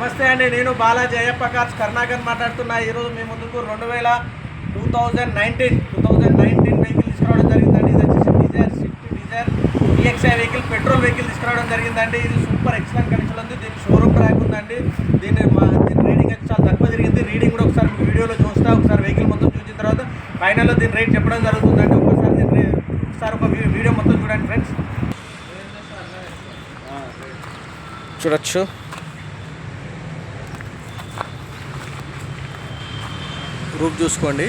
నమస్తే అండి నేను బాలాజీ అయ్యప్ప కార్స్ కర్ణాకర్ మాట్లాడుతున్నా. ఈరోజు మీ ముందుకు రెండు వేల two thousand nineteen two thousand nineteen vehicle తీసుకురావడం జరిగిందండి. ఇది వచ్చేసి Dzire Swift Dzire EXI vehicle petrol vehicle తీసుకురావడం జరిగిందండి. ఇది సూపర్ ఎక్సలెంట్ కండిషన్ ఉంది. దీనికి షోరూమ్ ట్రాక్ ఉందండి. దీని మా దీని రీడింగ్ అయితే చాలా తక్కువ జరిగింది రీడింగ్ కూడా ఒకసారి మీకు వీడియోలో చూస్తా ఒకసారి వెహికల్ మొత్తం చూసిన తర్వాత ఫైనల్లో దీని రేట్ చెప్పడం జరుగుతుందండి. ఒకసారి దీని ఒకసారి ఒక వీడియో మొత్తం చూడండి ఫ్రెండ్స్ చూడొచ్చు. రూప్ చూసుకోండి.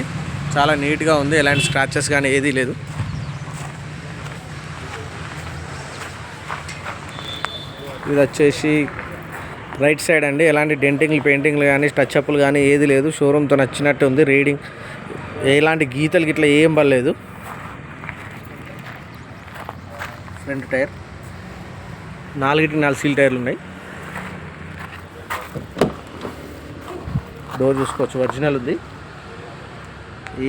చాలా నీట్గా ఉంది. ఎలాంటి స్క్రాచెస్ కానీ ఏదీ లేదు. ఇది వచ్చేసి రైట్ సైడ్ అండి. ఎలాంటి డెంటింగ్లు పెయింటింగ్లు కానీ టచ్అప్లు కానీ ఏది లేదు. షోరూమ్తో నచ్చినట్టు ఉంది. రీడింగ్ ఎలాంటి గీతలు గిట్ల ఏం పర్లేదు ఫ్రంట్ టైర్ నాలుగిటి నాలుగు సీల్ టైర్లు ఉన్నాయి. డోర్ చూసుకోవచ్చు. ఒరిజినల్ ఉంది.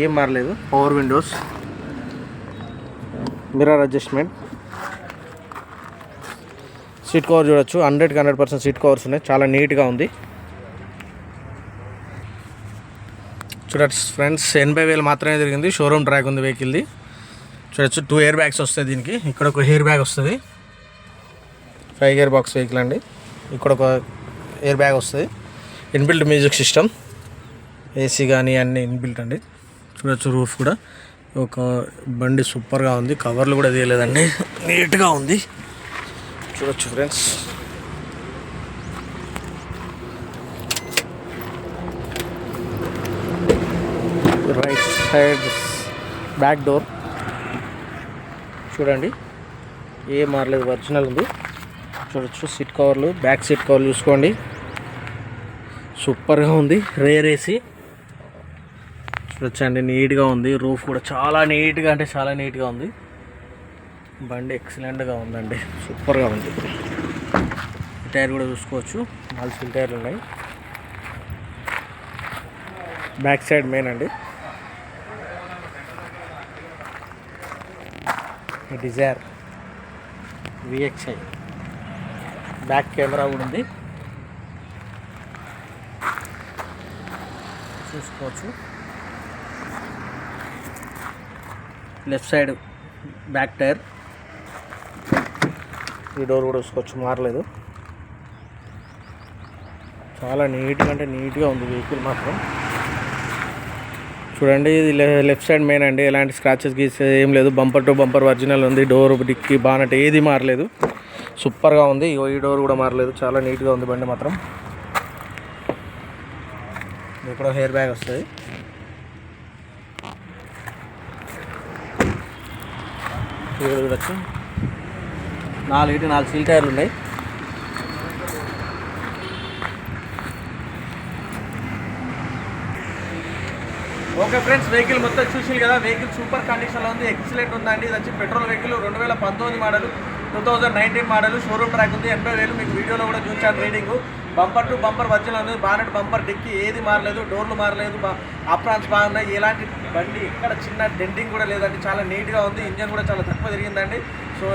ఏం మారలేదు. Power windows mirror adjustment seat cover చూడొచ్చు. హండ్రెడ్కి హండ్రెడ్ పర్సెంట్ సీట్ కవర్స్ ఉన్నాయి. చాలా నీట్గా ఉంది. చూడొచ్చు ఫ్రెండ్స్ ఎనభై వేలు మాత్రమే తిరిగింది. షోరూమ్ ట్రాక్ ఉంది వెహికల్ది చూడొచ్చు టూ ఇయర్ బ్యాగ్స్ వస్తాయి దీనికి. ఇక్కడ ఒక హెయిర్ బ్యాగ్ వస్తుంది. ఫైవ్ ఇయర్ బాక్స్ వెహికల్ అండి. ఇక్కడ ఒక ఎయిర్ బ్యాగ్ వస్తుంది. ఇన్బిల్ట్ మ్యూజిక్ సిస్టమ్ ఏసీ కానీ అన్నీ ఇన్బిల్ట్ అండి. చూడొచ్చు రూఫ్ కూడా ఒక బండి సూపర్గా ఉంది. కవర్లు కూడా తీయలేదండి. నీట్గా ఉంది. చూడొచ్చు friends. Right side back door చూడండి. ఏ మారలేదు ఒరిజినల్ ఉంది. చూడొచ్చు సీట్ కవర్లు బ్యాక్ సీట్ కవర్లు చూసుకోండి. సూపర్గా ఉంది. రేర్ ఏసీ చూడొచ్చండి నీట్గా ఉంది. రూఫ్ కూడా చాలా నీట్గా అంటే చాలా నీట్గా ఉంది. బండి ఎక్సలెంట్గా ఉందండి. సూపర్గా ఉంది. టైర్ కూడా చూసుకోవచ్చు. నాలుగు సిల్ టైర్లు ఉన్నాయి. బ్యాక్ సైడ్ మెయిన్ అండి. Dzire VXI. బ్యాక్ కెమెరా కూడా ఉంది. చూసుకోవచ్చు. Left side back tyre. ఈ డోర్ కూడా చూసుకోవచ్చు మారలేదు. చాలా నీట్గా అంటే నీట్గా ఉంది వెహికల్ మాత్రం. చూడండి ఇది లెఫ్ట్ సైడ్ మెయిన్ అండి. ఎలాంటి స్క్రాచెస్ గీసే ఏం లేదు. బంపర్ టు బంపర్ ఒరిజినల్ ఉంది. డోర్ డిక్కి బానట్ ఏది మారలేదు. సూపర్గా ఉంది. ఇగో ఈ డోర్ కూడా మారలేదు. చాలా నీట్గా ఉంది బండి మాత్రం. ఇక్కడ హెయిర్ బ్యాగ్ వస్తుంది. ఇక్కడ నాలుగు ఇటు నాలుగు సీల్ టైర్లు ఉన్నాయి. ఓకే ఫ్రెండ్స్ వెహికల్ మొత్తం చూసి కదా వెహికల్ సూపర్ కండిషన్లో ఉంది ఎక్సలెంట్ ఉందండి. ఇది వచ్చి పెట్రోల్ వెహికల్ రెండు వేల పంతొమ్మిది model two thousand nineteen model showroom track ఉంది. ఎనభై వేలు మీకు వీడియోలో కూడా చూసాను రీడింగ్. బంపర్ టు బంపర్ వచ్చిన ఉంది. బానెట్ బంపర్ డిక్కి ఏది మారలేదు డోర్లు మారలేదు అప్రాన్స్ బాగున్నాయి. ఎలాంటి బండి ఇక్కడ చిన్న డెంటింగ్ కూడా లేదండి. చాలా నీట్గా ఉంది. ఇంజన్ కూడా చాలా తక్కువ తిరిగిందండి. సో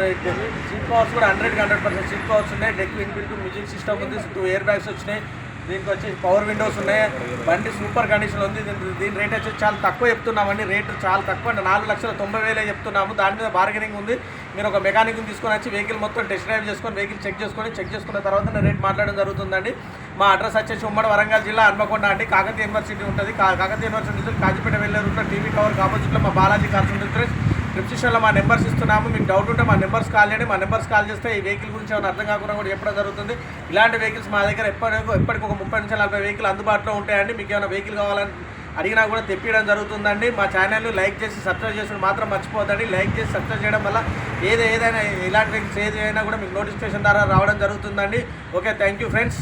సీట్ కవర్స్ కూడా హండ్రెడ్కి హండ్రెడ్ పర్సెంట్ సీట్ కవర్స్ ఉన్నాయి. డెక్ ఇన్బిల్ట్ మ్యూజిక్ సిస్టమ్ ఉంది. టూ ఇయర్ బ్యాగ్స్ వచ్చినాయి. దీనికి వచ్చి పవర్ విండోస్ ఉన్నాయి. బండి సూపర్ కండిషన్ ఉంది. దీని రేట్ వచ్చి చాలా తక్కువ చెప్తున్నామండి. రేటు చాలా తక్కువ అంటే నాలుగు లక్షల తొంభై వేలే చెప్తున్నాము. దాని మీద బార్గెనింగ్ ఉంది. మీరు ఒక మెకానిక్ తీసుకొని వచ్చి వెహికల్ మొత్తం టెస్ట్ డ్రైవ్ చేసుకొని వెహికల్ చెక్ చేసుకొని చెక్ చేసుకున్న తర్వాత రేట్ మాట్లాడడం జరుగుతుందండి. మా అడ్రస్ వచ్చేసి ఉమ్మడి వరంగల్ జిల్లా హన్మకొండ అండి. కాకతీయ యూనివర్సిటీ ఉంటుంది. కాకతీయ యూనివర్సిటీ కాజీపేట వెళ్ళే రూట్లో టీవీ కవర్ ఆపోజిట్లో మా బాలాజీ కార్స్ డిస్క్రిప్షన్లో మా నెంబర్స్ ఇస్తున్నాము. మీకు డౌట్ ఉంటే మా నెంబర్స్ కాల్ చేయండి. మా నెంబర్స్ కాల్ చేస్తే ఈ వెహికల్ గురించి ఏమైనా అర్థం కాకుండా కూడా చెప్పడం జరుగుతుంది. ఇలాంటి వెహికల్స్ మా దగ్గర ఎప్పటికో ఎప్పటికి ఒక ముప్పై నుంచి నలభై వెహికల్ అందుబాటులో ఉంటాయండి. మీకు ఏమైనా వెహికల్ కావాలని అడిగినా కూడా తెప్పించడం జరుగుతుందండి. మా ఛానల్ని లైక్ చేసి సబ్స్క్రైబ్ చేసి మాత్రం మర్చిపోద్దండి లైక్ చేసి సబ్స్క్రైబ్ చేయడం వల్ల ఏది ఏదైనా ఇలాంటి వెహికల్స్ ఏదైనా కూడా మీకు నోటిఫికేషన్ ద్వారా రావడం జరుగుతుందండి. Okay thank you friends.